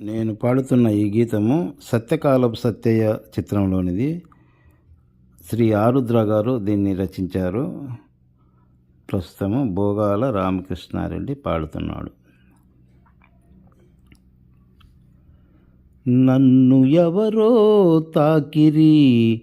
నేను పాడుతున్న ఈ గీతము సత్యకాలపు సత్యయ్య చిత్రంలోనిది. శ్రీ ఆరుద్ర గారు దీన్ని రచించారు. ప్రస్తుతము భోగాల రామకృష్ణారెడ్డి పాడుతున్నాడు. నన్ను ఎవరో తాకిరి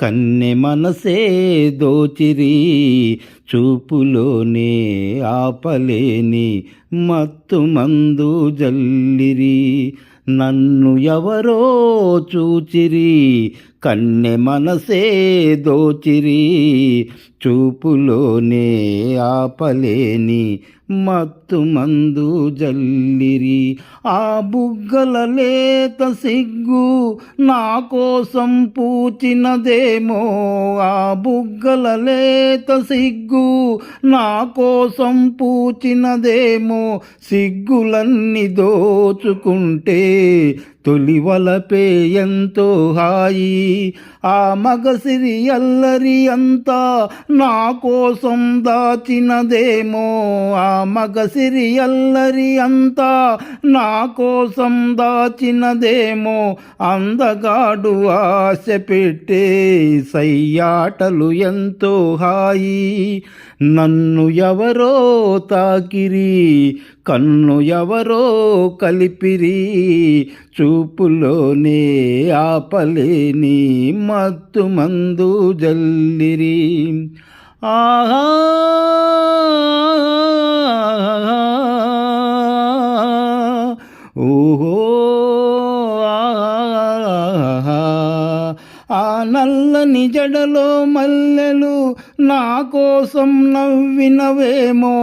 కన్నె మనసే దోచిరి చూపులోనే ఆపలేని మత్తు మందు జల్లిరి. నన్ను ఎవరో చూచిరి కన్నె మనసే దోచిరి చూపులోనే ఆపలేని మత్తు మందు జల్లిరి. ఆ బుగ్గల లేత సిగ్గు నా కోసం పూచినదేమో ఆ బుగ్గల లేత సిగ్గు నా కోసం పూచినదేమో సిగ్గులన్నీ దోచుకుంటే తొలివలపే ఎంతో హాయి. ఆ మగసిరి అల్లరి అంతా నా కోసం దాచినదేమో. ఆ మగసిరి అల్లరి అంతా నా కోసం దాచినదేమో. అందగాడు ఆశ పెట్టే సయ్యాటలు ఎంతో హాయి. నన్ను ఎవరో తాకిరి కన్ను ఎవరో కలిపిరి. చూపులోనే ఆపలేని మత్తు మందు జల్లిరి ఆహా ఓహో నల్లని జడలో మల్లెలు నా కోసం నవ్వినవేమో.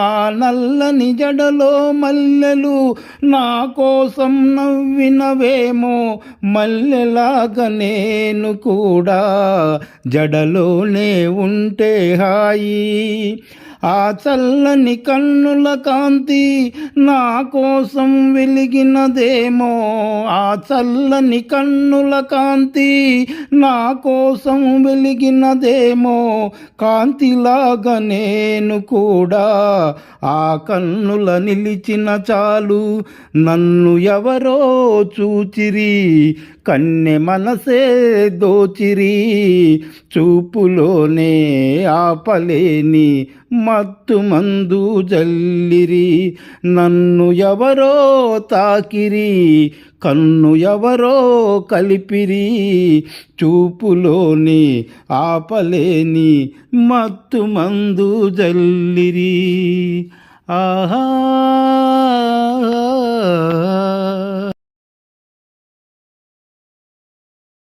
ఆ నల్లని జడలో మల్లెలు నా కోసం నవ్వినవేమో. మల్లెలాగా నేను కూడా జడలోనే ఉంటే హాయి. ఆ చల్లని కన్నుల కాంతి నా కోసం వెలిగినదేమో. ఆ చల్లని కన్నుల కాంతి నా కోసం వెలిగినదేమో. కాంతిలాగా నేను కూడా ఆ కన్నుల నిలిచిన చాలు నన్ను ఎవరో చూచిరి. కన్నె మనసే దోచిరి చూపులోనే ఆపలేని మత్తు మందు జల్లిరి. నన్ను ఎవరో తాకిరి కన్ను ఎవరో కలిపిరి. చూపులోని ఆపలేని మత్తు మందు జల్లిరి. ఆహా!